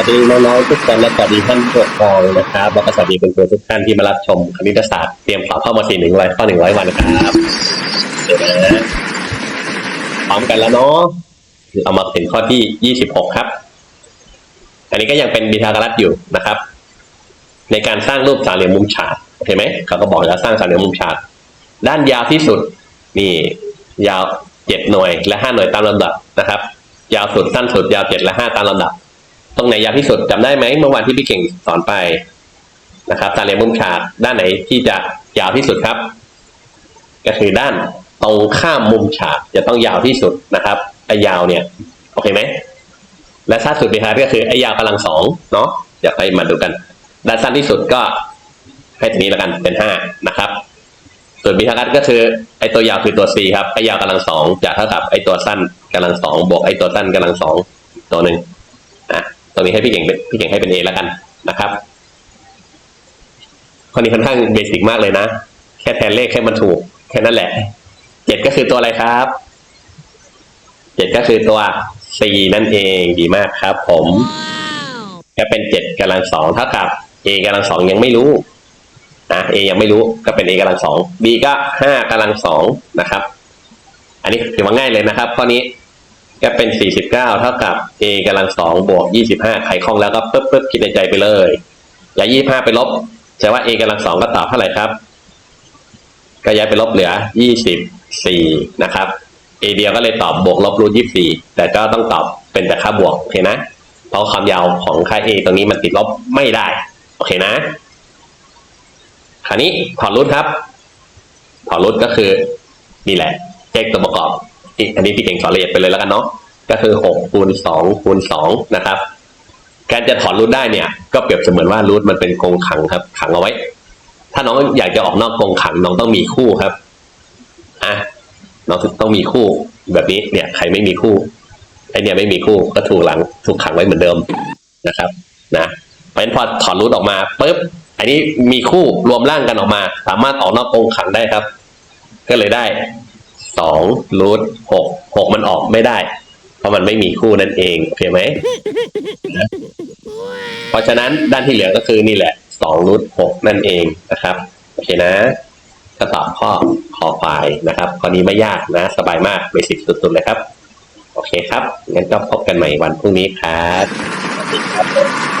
ัสดีน้องๆทุกคนและสวัสดีท่านผู้ปกครองนะครับแล้วก็สวัสดีคุณครูทุกท่านที่มารับชมคณิตศาสตร์เตรียมสอบเข้ามาสี่หนึ่งร้อยข้อหนึ่งร้อยวันครับเดี๋ยวนะพร้อมกันแล้วเนาะเรามาถึงข้อที่ยี่สิบหกครับ อันนี้ก็ยังเป็นบีทากรัตอยู่นะครับ ในการสร้างรูปสามเหลี่ยมมุมฉากโอเคไหมเขาก็บอกแล้วสร้างสามเหลี่ยมมุมฉากด้านยาวที่สุดนี่ยาวเจ็ดหน่วยและห้าหน่วยตามลำดับนะครับ ยาวสุดสั้นสุดยาวเจ็ดและห้าตามลำดับ ตรงไหนยาวที่สุดจำได้ไหมเมื่อวานที่พี่เก่งสอนไปนะครับสาเหลี่ยมมุมฉากด้านไหนที่จะยาวที่สุดครับ ก็คือด้านตรงข้ามมุมฉากจะต้องยาวที่สุดนะครับไอ้ยาวเนี่ยโอเคไหมและสั้นสุดนะครับก็คือไอ้ยาวกำลังสองเนาะเดี๋ยวไปมาดูกัน ด้านสั้นที่สุดก็ให้ตรงนี้แล้วกันเป็นห้านะครับ ส่วนบิทากัสก็คือไอ้ตัวยาวคือตัว c ครับไอยาวกำลังสองจะเท่ากับไอ้ตัวสั้นกำลังสองบวกไอ้ตัวสั้นกำลังสองตัวหนึ่ง ตรงนี้ให้พี่เก่งเป็นพี่เก่งให้เป็น a แล้วกันนะครับข้อนี้ค่อนข้างเบสิกมากเลยนะ แค่แทนเลขให้มันถูก แค่นั้นแหละเจ็ดก็คือตัวอะไรครับเจ็ดก็คือตัว c นั่นเองดีมากครับ ผมก็เป็นเจ็ดกำลังสองเท่ากับ a กำลังสองยังไม่รู้อะ A ยังไม่รู้ก็เป็น A กำลังสอง B ก็ห้ากำลังสองนะครับ อันนี้ถือว่าง่ายเลยนะครับข้อนี้ ก็เป็นสี่สิบเก้าเท่ากับ A กำลังสองบวกยี่สิบห้าใคล่องแล้วก็ปึ๊บปึ๊บคิดในใจไปเลย แล้วยี่ห้าไปลบแสดงว่า A กำลังสองก็ตอบเท่าไหร่ครับก็ย้ายไปลบเหลือยี่สิบสี่นะครับ A เดียวก็เลยตอบบวกลบรูทยี่สิบสี่แต่ก็ต้องตอบเป็นแต่ค่าบวกโอเคนะ เพราะความยาวของค่า A ตรงนี้มันติดลบไม่ได้ โอเคนะ คราวนี้ถอดรูทครับ ถอดรูทก็คือนี่แหละแยกตัวประกอบ อีกอันนี้พี่เก่งสอละเอียดไปเลยแล้วกันเนาะก็คือหกคูณสองคูณสองนะครับ การจะถอดรูทได้เนี่ย ก็เปรียบเสมือนว่ารูทมันเป็นกรงขังครับ ขังเอาไว้ ถ้าน้องอยากจะออกนอกกรงขังน้องต้องมีคู่ครับอะน้องต้องมีคู่แบบนี้เนี่ย ใครไม่มีคู่ไอเนี่ยไม่มีคู่ก็ถูกหลังถูกขังไว้เหมือนเดิมนะครับ นะเพราะฉะนั้นพอถอดรูทออกมาปุ๊บอันนี้มีคู่รวมร่างกันออกมา สามารถออกนอกกรงขังได้ครับ ก็เลยได้ สองรูทหกหกมันออกไม่ได้ เพราะมันไม่มีคู่นั่นเองโอเคไหมนะเพราะฉะนั้นด้านที่เหลือก็คือนี่แหละสองรูทหกนั่นเองนะครับโอเคนะก็ตอบข้อคอควายนะครับข้อนี้ไม่ยากนะ สบายมากเบสิกสุดๆเลยครับ โอเคครับงั้นก็พบกันใหม่วันพรุ่งนี้ครับสวัสดีครับ